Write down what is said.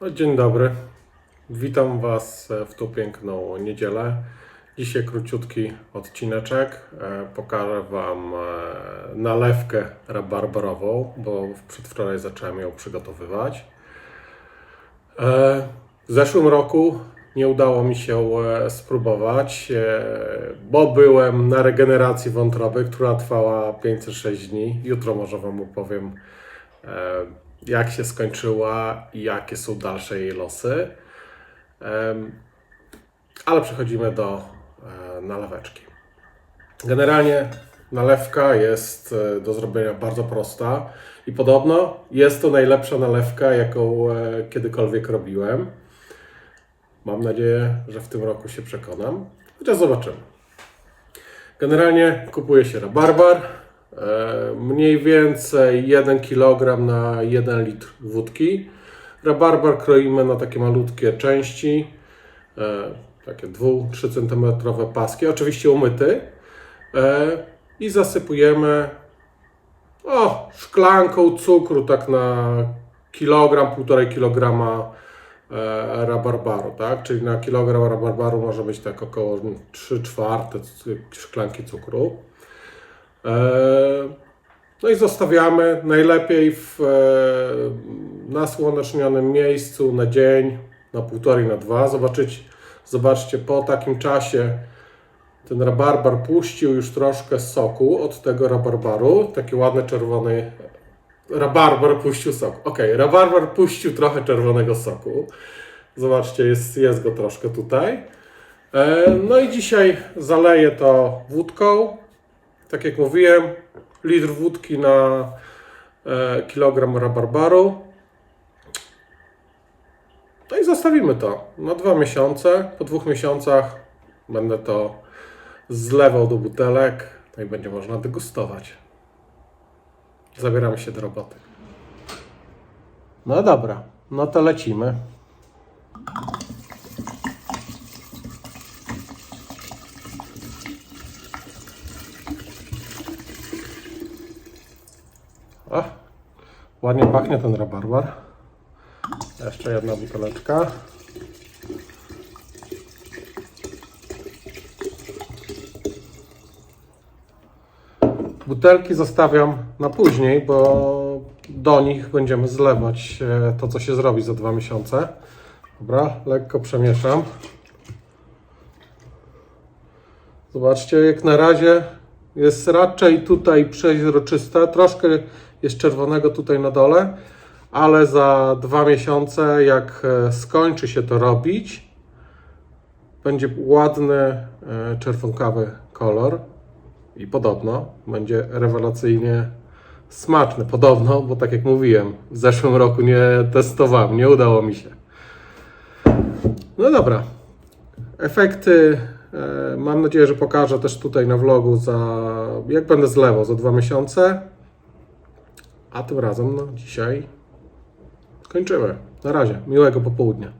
No, dzień dobry. Witam Was w tą piękną niedzielę. Dzisiaj króciutki odcineczek. E, Pokażę Wam e, nalewkę rabarbarową, bo przedwczoraj zacząłem ją przygotowywać. E, W zeszłym roku nie udało mi się spróbować, bo byłem na regeneracji wątroby, która trwała 506 dni. Jutro może Wam opowiem, jak się skończyła i jakie są dalsze jej losy. Ale przechodzimy do e, naleweczki. Generalnie nalewka jest e, do zrobienia bardzo prosta i podobno jest to najlepsza nalewka, jaką e, kiedykolwiek robiłem. Mam nadzieję, że w tym roku się przekonam. Chociaż zobaczymy. Generalnie kupuje się rabarbar. E, Mniej więcej 1 kg na 1 litr wódki. Rabarbar kroimy na takie malutkie części, e, takie 2-3 cm paski, oczywiście umyty. E, I zasypujemy o, szklanką cukru, tak na kilogram, półtorej kilograma rabarbaru, tak? Czyli na kilogram rabarbaru może być tak około 3 czwarte szklanki cukru. E, no i zostawiamy najlepiej w e, nasłonecznionym miejscu na dzień, na półtorej, na dwa. Zobaczyć, zobaczcie, po takim czasie ten rabarbar puścił już troszkę soku od tego rabarbaru. Taki ładny czerwony rabarbar puścił sok. Ok, rabarbar puścił trochę czerwonego soku. Zobaczcie, jest, jest go troszkę tutaj. E, No i dzisiaj zaleję to wódką. Tak jak mówiłem, litr wódki na e, kilogram rabarbaru. No i zostawimy to na dwa miesiące. Po dwóch miesiącach będę to zlewał do butelek, no i będzie można degustować. Zabieramy się do roboty. No dobra, no to lecimy. Ładnie pachnie ten rabarbar. Jeszcze jedna buteleczka. Butelki zostawiam na później, bo do nich będziemy zlewać e, to, co się zrobi za dwa miesiące. Dobra, lekko przemieszam. Zobaczcie, jak na razie jest raczej tutaj przeźroczyste. Troszkę jest czerwonego tutaj na dole, ale za dwa miesiące, jak e, skończy się to robić, będzie ładny e, czerwonkawy kolor i podobno będzie rewelacyjnie smaczny. Podobno, bo tak jak mówiłem, w zeszłym roku nie testowałem, nie udało mi się. No dobra. Efekty e, mam nadzieję, że pokażę też tutaj na vlogu za jak będę zlewał za dwa miesiące. A tym razem no dzisiaj kończymy. Na razie. Miłego popołudnia.